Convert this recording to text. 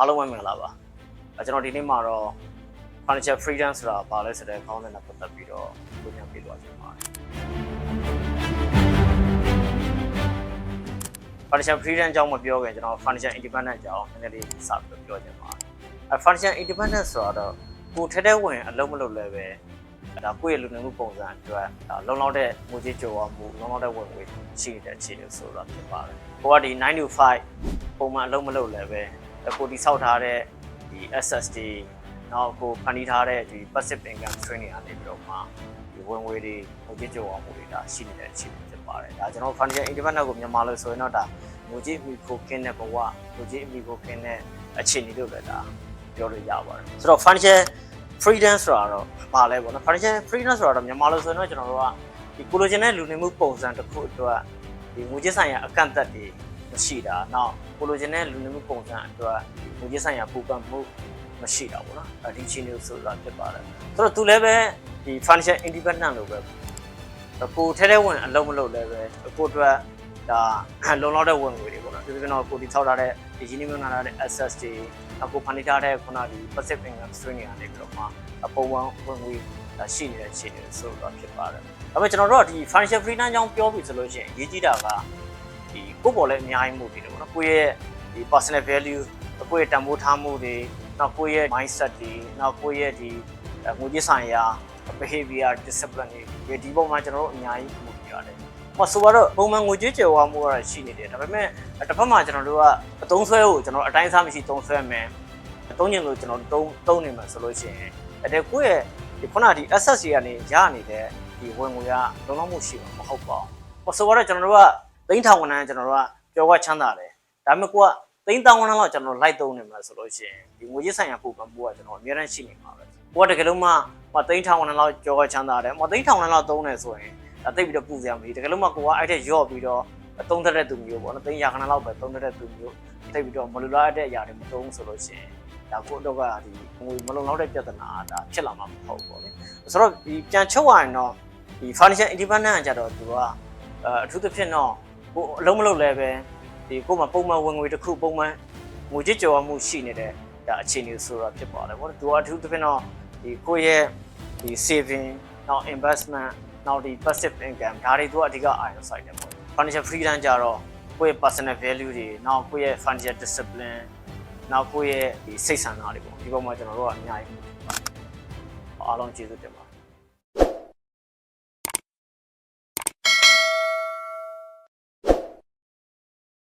အားလုံးပဲမင်္ဂလာပါအဲကျွန်တော်ဒီနေ့မှာတော့ financial freedom ဆိုတာဘာလဲဆိုတဲ့ခေါင်းစဉ်နဲ့ပတ်သက်ပြီးတော့ပြောပြပေးသွားချင်ပါတယ် financial freedom အကြောင်းမပြောခင်ကျွန်တော် financial independence အကြောင်းနည်းနည်းလေးစပြီးတော့ပြောချင်ပါတယ်အဲ financial independence ဆိုတာတော့ကိုယ်ထဲထဲဝင်အလုံးမလုပ်လဲပဲဒါကိုယ့်ရဲ့လူနေမှုပုံစံအတွက်ဒါလုံလောက်တဲ့ငွေကြေးကြော်ဝမှုလုံလောက်တဲ့ဝင်ငွေရှိနေတဲ့အခြေအနေဆိုတာဖြစ်ပါတယ်။ကိုကဒီ9 to 5ပုံမှန်အလုံးမလုပ်လဲပဲ ကိုဒီဆောက်ထားတဲ့ဒီ SSD နောက်ကိုဖန်တီးထားတဲ့ဒီ passive income stream တွေအနေပြီးတော့မှဒီဝင်ငွေတွေငွေကြေးကြော်ဝမှုတွေဒါရှိနေတဲ့အခြေအနေဖြစ်ပါတယ်။ဒါကျွန်တော် financial independence ကိုမြန်မာလို့ဆိုရင်တော့ဒါငွေကြေးအမိကိုကင်းတဲ့ဘဝငွေကြေးအမိကိုကင်းတဲ့အခြေအနေလို့လည်းဒါပြောလို့ရပါတယ်။ဆိုတော့ financial freedom ဆိုတာတော့ဘာလဲပေါ့နော် financial freedom ဆိုတာတော့မြန်မာလို့ဆိုရင်တော့ကျွန်တော်တို့ကဒီကိုလိုချင်တဲ့လူနေမှုပုံစံတစ်ခုအတွက်ဒီငွေကြေးဆိုင်ရာအကန့်အသတ်တွေ မရှိတာနောက်ကိုလိုချင်တဲ့လူနေမှုပုံစံအတွက်ငွေကြေးဆိုင်ရာပူပန်မှုမရှိတာပေါ့နော်အဲဒီချင်းမျိုးဆိုတာဖြစ်ပါတယ်ဆိုတော့သူလည်းပဲဒီ financial independent လို့ပဲကိုထဲထဲဝင်အလုံးမလုံးလည်းပဲကိုအတွက်ဒါလုံလောက်တဲ့ဝင်ငွေတွေပေါ့နော်ဒီလိုကတော့ကိုဒီထောက်ထားတဲ့ဒီရင်းနှီးမြှုပ်နှံထားတဲ့ access တွေအခုဖန်တီးထားတဲ့ခုနဒီ passive income stream တွေကနေပြီးတော့မှအပုံဝင်ဝင်ငွေဒါရှိနေတဲ့အခြေအနေဆိုတော့ဖြစ်ပါတယ်။ဒါပေမဲ့ကျွန်တော်တို့ကဒီ financial freedom အကြောင်းပြောပြီဆိုလို့ရှိရင်အရေးကြီးတာကဒီ ကိုယ့်ပေါ်လည်းအများကြီးမှုတွေတယ်ပေါ့နော်။ကိုယ့်ရဲ့ဒီ personal value ကိုယ့်ရဲ့တန်ဖိုးထားမှုတွေနောက်ကိုယ့်ရဲ့ mindset တွေနောက်ကိုယ့်ရဲ့ဒီငွေကြေးဆိုင်ရာ behavior discipline တွေဒီပုံမှာကျွန်တော်တို့အများကြီးမှုတွေရတယ်။ဟောဆိုတော့ပုံမှန်ငွေကြေးကြေဝါမှုကတော့ရှိနေတယ်ဒါပေမဲ့တစ်ဖက်မှာကျွန်တော်တို့ကအသုံးဆွဲကိုကျွန်တော်အတိုင်းအစားမရှိသုံးဆွဲမယ်အသုံးညင်လို့ကျွန်တော်သုံးသုံးနေမှာဆိုလို့ရှိရင်အဲ့ဒါကိုယ့်ရဲ့ဒီခုနဒီ access တွေကနေရနေတဲ့ဒီဝင်ငွေကလုံလောက်မှုရှိမှာမဟုတ်ပါဘူးဟောဆိုတော့ကျွန်တော်တို့က သိန်းထောင်ဝန်ထမ်းကျွန်တော်တို့ကကြော်ဝချမ်းသာတယ်ဒါပေမဲ့ကိုကသိန်းတောင်ဝန်ထမ်းလောက်ကျွန်တော်လိုက်သုံးနေမှာဆိုလို့ရှိရင်ဒီငွေကြေးဆိုင်ရာပုံမှန်မှုကကျွန်တော်အများအားရှိနေမှာပဲကိုကတကယ်လို့မှမသိန်းထောင်ဝန်ထမ်းလောက်ကြော်ဝချမ်းသာတယ်မသိန်းထောင်ဝန်ထမ်းလောက်သုံးနေဆိုရင်ဒါသိပြီးတော့ပူစရာမလိုတကယ်လို့မှကိုကအဲ့ထက်ရော့ပြီးတော့သုံးသက်တဲ့သူမျိုးပေါ့နော်သိန်းရာခဏလောက်ပဲသုံးသက်တဲ့သူမျိုးသိပြီးတော့မလိုလားတဲ့အရာတွေမသုံးဆိုလို့ရှိရင်ဒါကိုတော့ကဒီငွေမလုံလောက်တဲ့ပြဿနာဒါဖြစ်လာမှာမဟုတ်ဘူးပေါ့လေဆိုတော့ဒီပြန်ချုပ်ရရင်တော့ဒီ financial independence ကကြတော့သူကအဲအထူးသဖြင့်တော့ ကိုအလုံးမလုံးလဲပဲဒီကိုမှပုံမှန်ဝင်ငွေတစ်ခုပုံမှန်ငွေကြေးကြော်မှုရှိနေတဲ့ဒါအခြေအနေဆိုတော့ဖြစ်ပါတယ်ပေါ့သူကအထူးသဖြင့်တော့ဒီကိုယ့်ရဲ့ဒီ saving နောက် investment နောက်ဒီ passive income ဒါတွေသူကအဓိကအာရုံစိုက်တယ်ပေါ့ financial freedom ကြတော့ကိုယ့်ရဲ့ personal value တွေနောက်ကိုယ့်ရဲ့ financial discipline နောက်ကိုယ့်ရဲ့ဒီစိတ်ဆန္ဒတွေပေါ့ဒီပုံမှာကျွန်တော်တို့ကအများကြီးအားလုံးကျေးဇူးတင်ပါတယ်